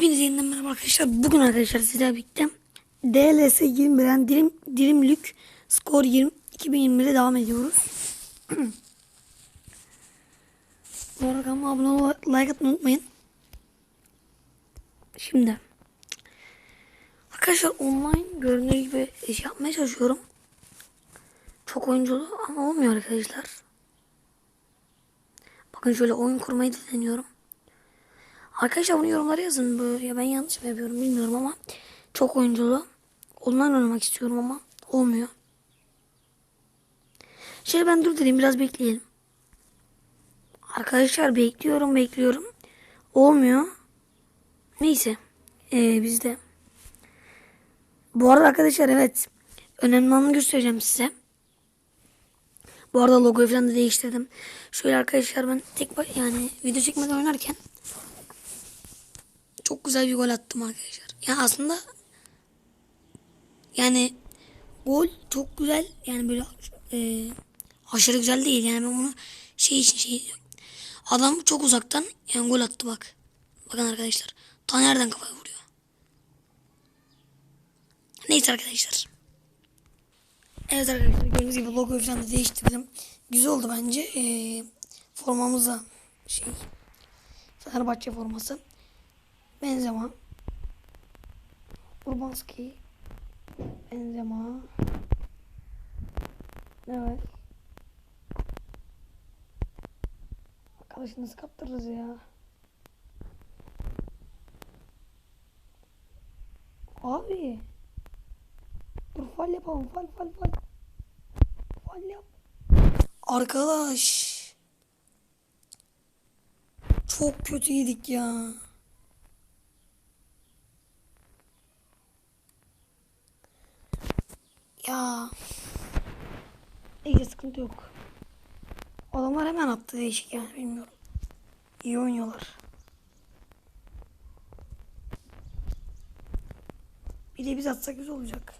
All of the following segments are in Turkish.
Hepinize yeniden merhaba arkadaşlar. Bugün arkadaşlar sizlerle birlikte DLS 21'den dilim, dilimlük skor 20, 2021'de devam ediyoruz. Bu arada abone ol, like atmayı unutmayın. Şimdi arkadaşlar online göründüğü gibi iş yapmaya çalışıyorum. Çok oyunculu ama olmuyor arkadaşlar. Bakın şöyle oyun kurmayı deniyorum. Arkadaşlar bunu yorumlara yazın. Böyle, ben yanlış mı yapıyorum bilmiyorum ama çok oyunculu. Online oynamak istiyorum ama olmuyor. Şöyle ben durdurayım biraz bekleyelim. Arkadaşlar bekliyorum bekliyorum. Olmuyor. Neyse. Ee, biz de. Bu arada arkadaşlar evet. Önemli anı göstereceğim size. Bu arada logoyu falan da değiştirdim. Şöyle arkadaşlar ben tek yani video çekmeden oynarken çok güzel bir gol attım arkadaşlar. Yani aslında yani gol çok güzel yani böyle e, aşırı güzel değil yani ben bunu şey için şey. Adam çok uzaktan yani gol attı bak. Bakın arkadaşlar. Ta nereden kafaya vuruyor. Neyse arkadaşlar. Evet arkadaşlar gördüğünüz gibi logoyu falan da değiştirdim. Güzel oldu bence. Ee, formamız şey Fenerbahçe forması. Benzema. Urbanski. Benzema. Evet. Arkadaşı nasıl kaptırırız ya? Abi. Dur fal yapalım. Fal fal fal. Fal yap. Arkadaş. Çok kötü yedik ya. Ya. İyi sıkıntı yok. Adamlar hemen attı değişik yani bilmiyorum. İyi oynuyorlar. Bir de biz atsak güzel olacak.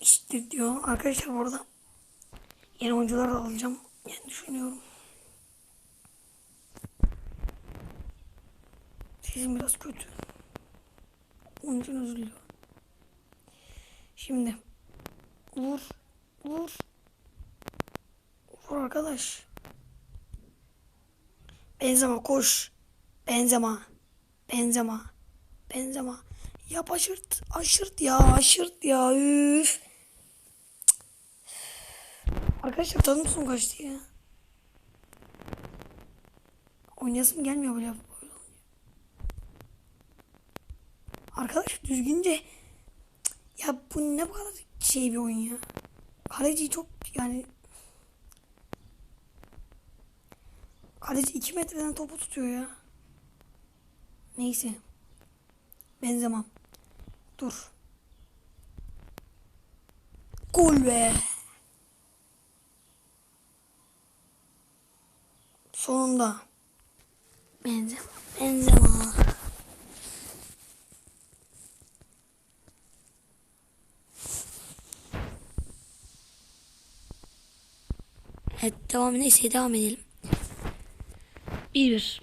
İşte diyor arkadaşlar burada yeni oyuncular alacağım yani düşünüyorum. Sesim biraz kötü. Onun için özür diliyorum. Şimdi vur vur vur arkadaş. Benzema koş. Benzema. Benzema. Benzema. Yap aşırt. Aşırt ya. Aşırt ya. Üf. Arkadaşlar tadım son kaçtı ya. Oynayasım gelmiyor böyle. böyle. Arkadaş düzgünce ya bu ne bu kadar şey bir oyun ya. Kaleci çok yani Kaleci 2 metreden topu tutuyor ya. Neyse. Benzemem. Dur. Gol be. Sonunda. Benzema. Benzema. Evet devam neyse devam edelim. 1-1.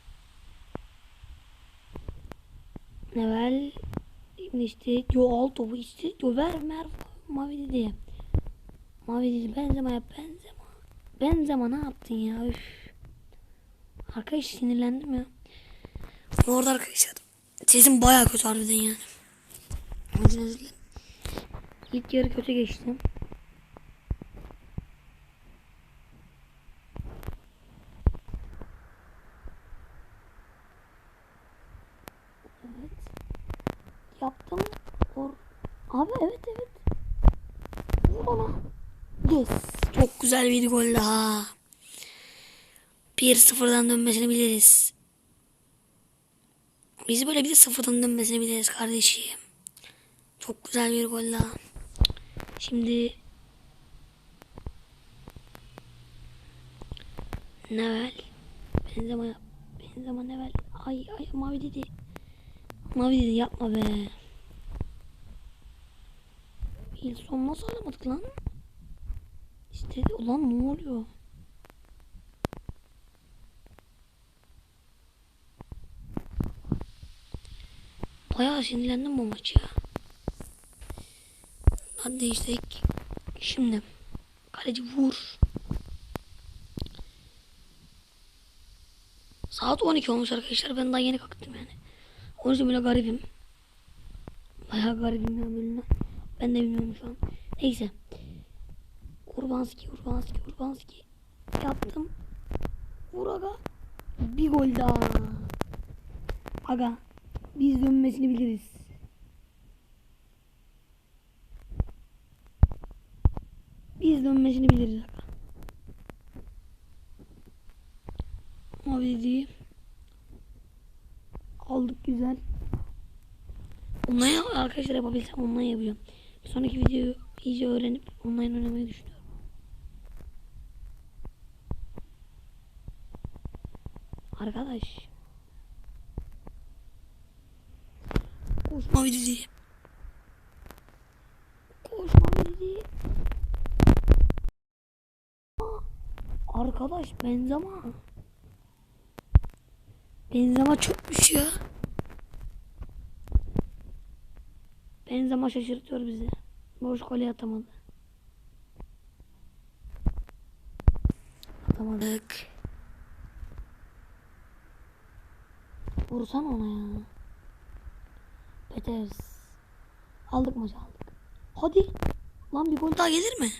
Nevel işte yo al topu işte yo ver mer mavi dedi. Mavi dedi benzema yap benzema. Benzema ne yaptın ya üf. Arkadaş sinirlendim ya. Bu arada arkadaşlar sesim baya kötü harbiden yani. İlk yarı kötü geçti. Evet. Yaptım. Vur. Abi evet evet. Vur ona. Yes. Çok güzel bir gol daha. 1-0'dan dönmesini biliriz. Biz böyle bir de sıfırdan dönmesini biliriz kardeşim. Çok güzel bir gol daha. Şimdi Nevel Benzema. Benzema Nevel. Ay ay mavi dedi. Mavi dedi yapma be. İl son nasıl alamadık lan? İstedi. Ulan ne oluyor? Bayağı sinirlendim bu maç ya. Hadi değiştik. Şimdi. Kaleci vur. Saat 12 olmuş arkadaşlar. Ben daha yeni kalktım yani. Onun için böyle garibim. Bayağı garibim ya böyle. Ben de bilmiyorum şu an. Neyse. Urbanski, Urbanski, Urbanski. Yaptım. Vur aga. Bir gol daha. Aga. Biz dönmesini biliriz. Biz dönmesini biliriz aga. Dediği. Aldık güzel. Online arkadaşlar yapabilsem online yapacağım. Bir sonraki videoyu iyice öğrenip online oynamayı düşünüyorum. Arkadaş. Koşma videoyu. Koşma videoyu. Arkadaş Benzema. Benzema çökmüş ya. Benzema şaşırtıyor bizi. Boş golü atamadı. Atamadık. Vursan ona ya. Peters. Aldık maçı aldık. Hadi. Lan bir gol daha gelir mi?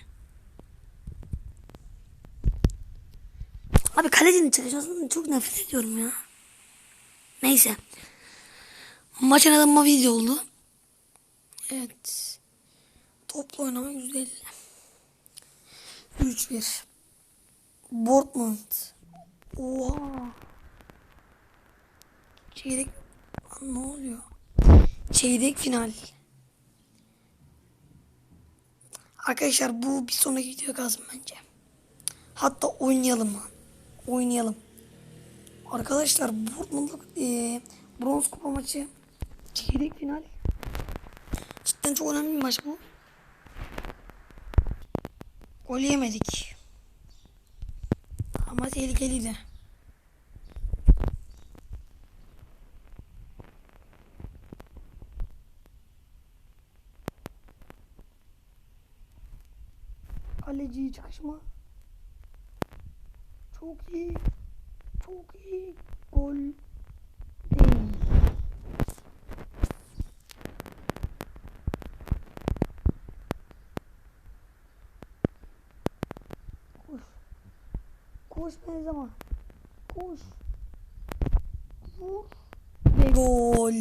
Abi kalecinin çıkışmasından çok nefret ediyorum ya. Neyse. Maçın adamı video oldu. Evet. Toplu oynama güzel. 3-1. Dortmund. Oha. Çeyrek Lan ne oluyor? Çeyrek final. Arkadaşlar bu bir sonraki video kalsın bence. Hatta oynayalım lan. Oynayalım. Arkadaşlar Dortmund'luk e, bronz kupa maçı çeyrek final. Cidden çok önemli bir maç bu. Gol yemedik. Ama tehlikeliydi. Kaleci çıkışma. Çok iyi. Çok iyi. Gol değil. Koş. Koş Benzema. Koş. Vur. Ve gol.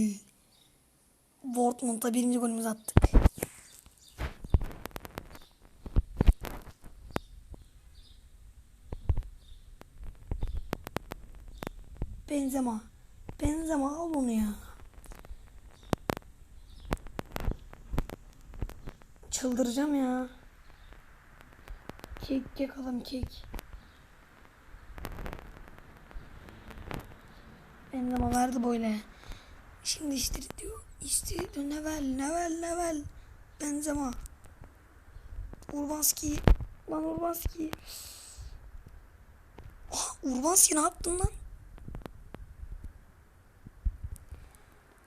Dortmund'da birinci golümüzü attık. Benzema. Benzema al onu ya. Çıldıracağım ya. Kek kek adam kek. Benzema verdi böyle. Şimdi işte diyor. İşte Nevel, Nevel, Nevel. Benzema. Urbanski. Lan Urbanski. Oh, Urbanski ne yaptın lan?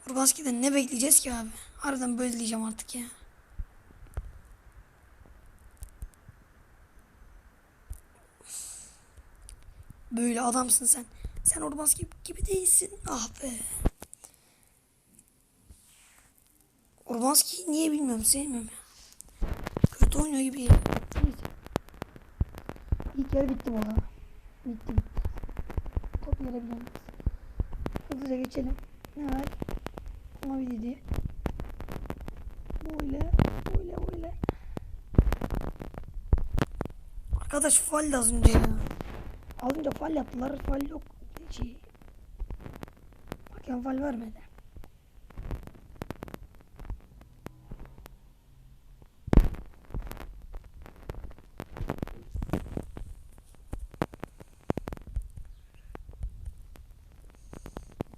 Urbanski'den ne bekleyeceğiz ki abi? Harbiden böyle diyeceğim artık ya. Böyle adamsın sen. Sen Urbanski gibi değilsin. Ah be. Urbanski niye bilmiyorum sevmiyorum ya. Kötü oynuyor gibi. Neyse. İlk yarı bitti valla. Bitti bitti. Top yere bilemeyiz. Hızlıca geçelim. Ne var? Mavi dedi. Böyle, böyle, böyle. Arkadaş faal az önce ya. Az önce faal yaptılar. Faal yok. Şey. Hakem faal vermedi.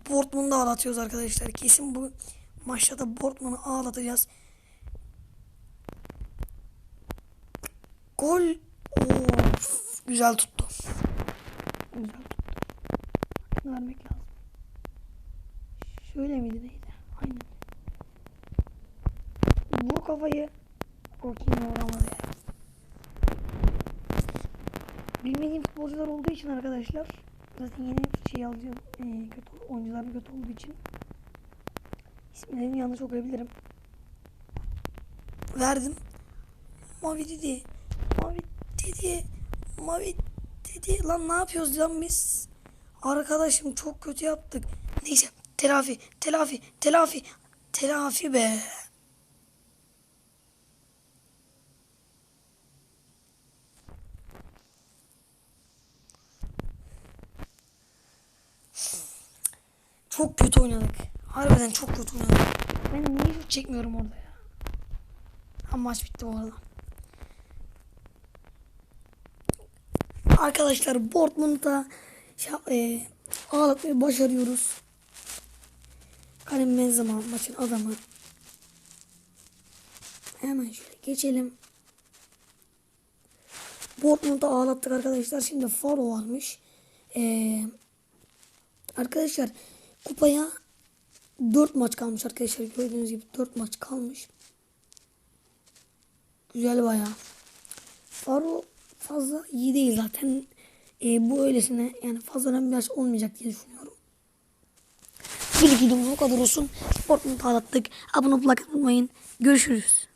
Dortmund'u ağlatıyoruz arkadaşlar. Kesin bu maçta da Dortmund'u ağlatacağız. Gol. Of, güzel tuttu. Güzel. Hakkını vermek lazım. Şöyle miydi neydi? Aynen. Vur kafayı. Bakayım vuramadı ya. Bilmediğim futbolcular olduğu için arkadaşlar zaten yeni şey alacağım ee, kötü oyuncular kötü olduğu için isimlerini yanlış okuyabilirim. Verdim. Mavi dedi. Mavi dedi. Mavi dedi. Lan ne yapıyoruz lan biz? Arkadaşım çok kötü yaptık. Neyse telafi telafi telafi telafi be. Çok kötü oynadık. Harbiden çok kötü oynadık. Ben niye çekmiyorum orada ya? Ha, maç bitti bu arada. Arkadaşlar Dortmund'a şa- e, ağlatmayı başarıyoruz. Karim Benzema maçın adamı. Hemen şöyle geçelim. Dortmund'u ağlattık arkadaşlar. Şimdi Faro varmış. Eee Arkadaşlar kupaya 4 maç kalmış arkadaşlar. Gördüğünüz gibi 4 maç kalmış. Güzel bayağı. Faro fazla iyi değil zaten. Ee, bu öylesine yani fazla önemli bir maç olmayacak diye düşünüyorum. Bir videomuz bu kadar olsun. Sportunu dağıttık. Abone olmayı unutmayın. Görüşürüz.